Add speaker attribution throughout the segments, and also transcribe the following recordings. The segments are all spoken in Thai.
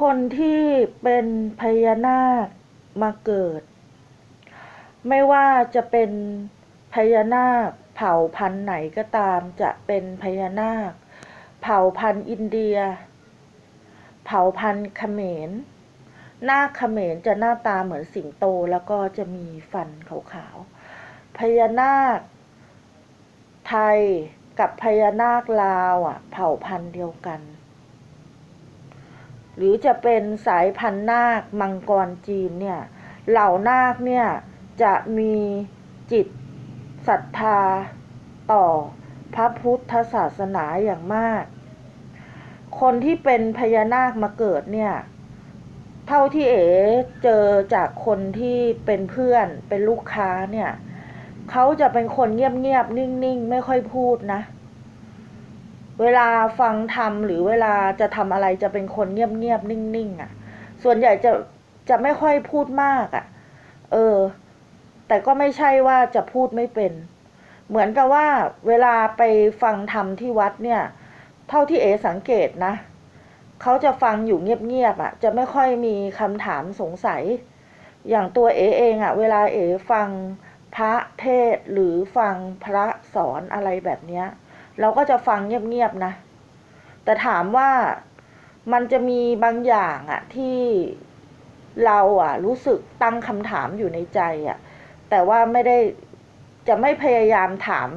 Speaker 1: คนที่เป็นพญานาคมาเกิด ไม่ว่าจะเป็นพญานาคเผ่าพันธุ์ไหนก็ตามจะเป็นพญานาค เผ่าพันธุ์อินเดีย เผ่าพันธุ์เขมรนาคเขมรจะหน้าตาเหมือนสิงโตแล้วก็จะมีฟันขาวๆพญานาค ไทยกับพญานาคลาวอะ เผ่าพันธุ์เดียวกัน หรือจะเป็นสายพันธุ์นาคมังกรจีนเนี่ยเหล่านาคเนี่ยจะมีจิตศรัทธาต่อพระพุทธศาสนาอย่างมาก คนที่เป็นพญานาคมาเกิดเนี่ยเท่าที่เอ๋เจอจากคนที่เป็นเพื่อนเป็นลูกค้าเนี่ยเขาจะเป็นคนเงียบๆนิ่งๆ ไม่ค่อยพูดนะ เวลาฟังธรรมหรือเวลาจะทำอะไรจะเป็นคนเงียบๆนิ่งๆอะ ส่วนใหญ่จะจะไม่ค่อยพูดมากอะ เออ แต่ก็ไม่ใช่ว่าจะพูดไม่เป็น เหมือนกับว่า เวลาไปฟังธรรมที่วัดเนี่ย เท่าที่เอสังเกตนะเขาจะฟังอยู่เงียบๆอะ จะไม่ค่อยมีคำถามสงสัย อย่างตัวเอเองอะ เวลาเอฟังพระเทศหรือฟังพระสอนอะไรแบบเนี้ย เราก็จะฟังเงียบๆนะ แต่ถามว่ามันจะมีบางอย่างอะที่เราอะรู้สึกตั้งคำถามอยู่ในใจอะแต่ว่าไม่ได้จะไม่พยายามถาม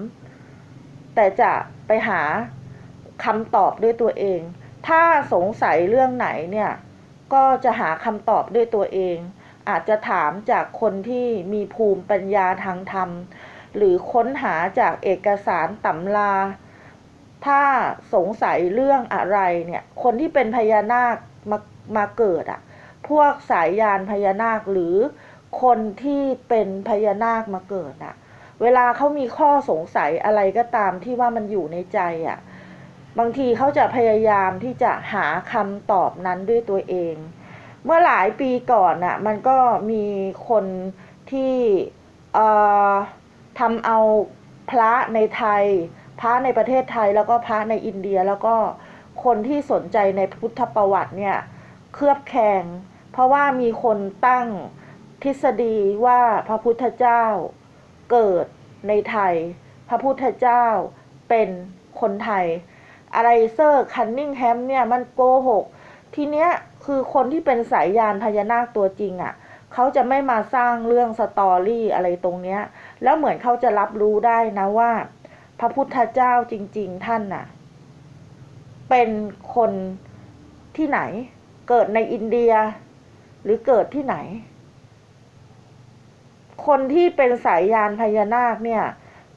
Speaker 1: แต่จะไปหาคำตอบด้วยตัวเอง ถ้าสงสัยเรื่องไหนเนี่ย ก็จะหาคำตอบด้วยตัวเอง อาจจะถามจากคนที่มีภูมิปัญญาทางธรรม หรือค้นหาจากเอกสารตำรา ถ้าสงสัยเรื่องอะไรเนี่ย คนที่เป็นพญานาคมามาเกิดอะ่ะ พวกสายยานพญานาคหรือคนที่เป็นพญานาคมาเกิดอะ่ะ เวลาเขามีข้อสงสัยอะไรก็ตามที่ว่ามันอยู่ในใจอะ่ะ บางทีเขาจะพยายามที่จะหาคำตอบนั้นด้วยตัวเอง เมื่อหลายปีก่อนน่ะ มันก็มีคนที่เอ่อทำเอาพระในไทย พระในประเทศไทยแล้วก็พระในอินเดียแล้วก็คนที่สนใจในพุทธประวัติเนี่ยเคลือบแคลงเพราะว่ามีคนตั้งทฤษฎีว่าพระพุทธเจ้าเกิดในไทย พระพุทธเจ้าเป็นคนไทย อะไรเซอร์คันนิงแฮมเนี่ยมันโกหก ทีเนี้ยคือคนที่เป็นสายยานพญานาคตัวจริงอะ่ะเขาจะไม่มาสร้างเรื่องสตอรี่อะไรตรงเนี้ย แล้วเหมือนเขาจะรับรู้ได้นะว่า พระพุทธเจ้าจริง ๆ ท่านน่ะ เป็นคนที่ไหน เกิดในอินเดีย หรือเกิดที่ไหน คนที่เป็นสายยานพญานาคเนี่ย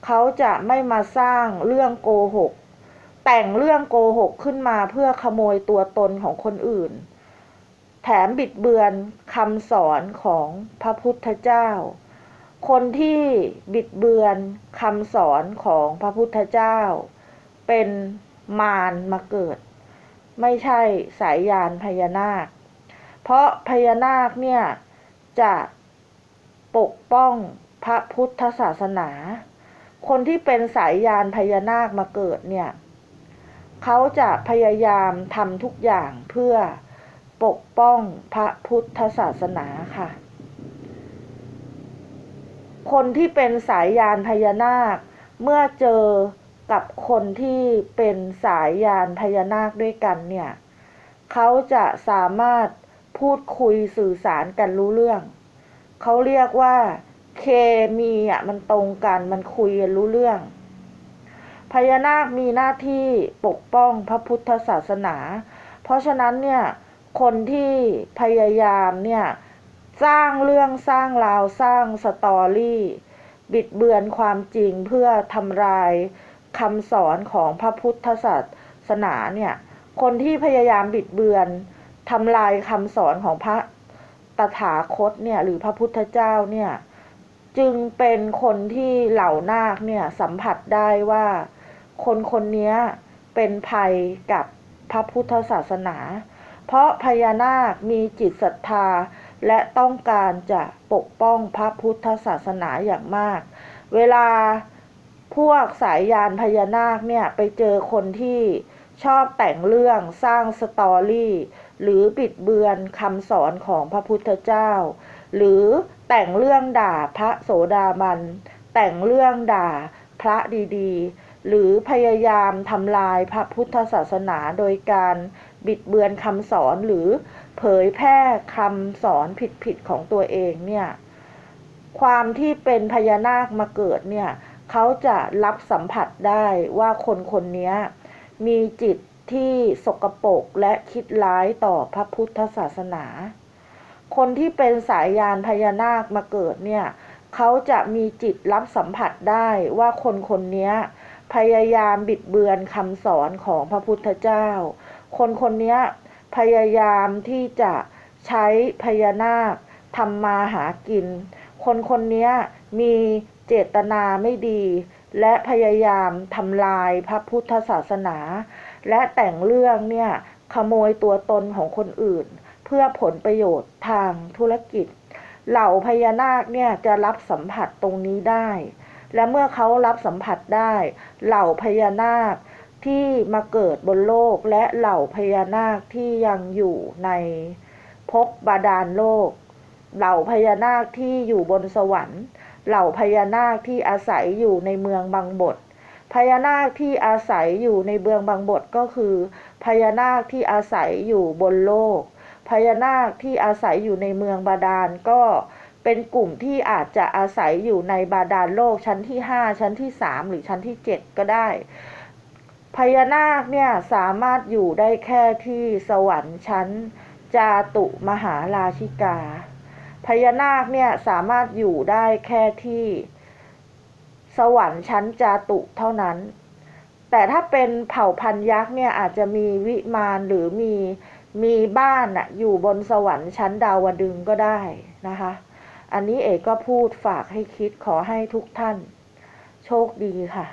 Speaker 1: เขาจะไม่มาสร้างเรื่องโกหก แต่งเรื่องโกหกขึ้นมาเพื่อขโมยตัวตนของคนอื่น แถมบิดเบือนคำสอนของพระพุทธเจ้า คนที่บิดเบือนคำสอนของพระพุทธเจ้า เป็นมารมาเกิด ไม่ใช่สายยานพญานาค เพราะพญานาคเนี่ยจะปกป้องพระพุทธศาสนา คนที่เป็นสายยานพญานาคมาเกิดเนี่ยเขาจะพยายามทำทุกอย่างเพื่อปกป้องพระพุทธศาสนาค่ะ คนที่เป็นสายยานพญานาค เมื่อเจอกับคนที่เป็นสายยานพญานาคด้วยกันเนี่ยเขาจะสามารถพูดคุยสื่อสารกันรู้เรื่อง เขาเรียกว่าเคมีอะมันตรงกันมันคุยกันรู้เรื่อง พญานาคมีหน้าที่ปกป้องพระพุทธศาสนา เพราะฉะนั้นเนี่ยคนที่พยายามเนี่ย สร้างเรื่องสร้างราวสร้างสตอรี่ บิดเบือนความจริงเพื่อทำลายคำสอนของพระพุทธศาสนาเนี่ย คนที่พยายามบิดเบือนทำลายคำสอนของพระตถาคตเนี่ยหรือพระพุทธเจ้าเนี่ยจึงเป็นคนที่เหล่านาคเนี่ยสัมผัสได้ว่า คนคนนี้เป็นภัยกับพระพุทธศาสนา เพราะพญานาคมีจิตศรัทธา และต้องการจะปกป้องพระพุทธศาสนาอย่างมาก เวลาพวกสายยานพญานาคเนี่ยไปเจอคนที่ชอบแต่งเรื่องสร้างสตอรี่ หรือบิดเบือนคำสอนของพระพุทธเจ้า หรือแต่งเรื่องด่าพระโสดาบัน แต่งเรื่องด่าพระดีๆ หรือพยายามทำลายพระพุทธศาสนาโดยการบิดเบือนคำสอนหรือ เผยแพร่คำสอนผิดๆของตัวเองเนี่ย ความที่เป็นพญานาคมาเกิดเนี่ยเขาจะรับสัมผัสได้ว่าคนคนนี้มีจิตที่สกปรกและคิดร้ายต่อพระพุทธศาสนา คนที่เป็นสายยานพญานาคมาเกิดเนี่ยเขาจะมีจิตรับสัมผัสได้ว่าคนคนนี้พยายามบิดเบือนคำสอนของพระพุทธเจ้า คนคนนี้ พยายามที่จะใช้พญานาคทำมาหากิน คนคนนี้มีเจตนาไม่ดี และพยายามทำลายพระพุทธศาสนา และแต่งเรื่องเนี่ยขโมยตัวตนของคนอื่น เพื่อผลประโยชน์ทางธุรกิจ เหล่าพญานาคเนี่ยจะรับสัมผัสตรงนี้ได้ และเมื่อเขารับสัมผัสได้ เหล่าพญานาค ที่มาเกิดบนโลกและเหล่าพญานาคที่ยังอยู่ในภพบาดาลโลก เหล่าพญานาคที่อยู่บนสวรรค์ เหล่าพญานาคที่อาศัยอยู่ในเมืองบางบทพญานาคที่อาศัยอยู่ในเมืองบางบทก็คือพญานาคที่อาศัยอยู่บนโลกพญานาคที่อาศัยอยู่ในเมืองบาดาลก็เป็นกลุ่มที่อาจจะอาศัยอยู่ในบาดาลโลกชั้นที่ห้าชั้นที่สามหรือชั้นที่เจ็ดก็ได้ พญานาคเนี่ยสามารถอยู่ได้แค่ที่สวรรค์ชั้นจาตุมหาราชิกา พญานาคเนี่ยสามารถอยู่ได้แค่ที่สวรรค์ชั้นจาตุเท่านั้น แต่ถ้าเป็นเผ่าพันธุ์ยักษ์เนี่ยอาจจะมีวิมานหรือมีมีบ้านอะอยู่บนสวรรค์ชั้นดาวดึงก็ได้นะคะ อันนี้เอกก็พูดฝากให้คิดขอให้ทุกท่าน โชคดีค่ะ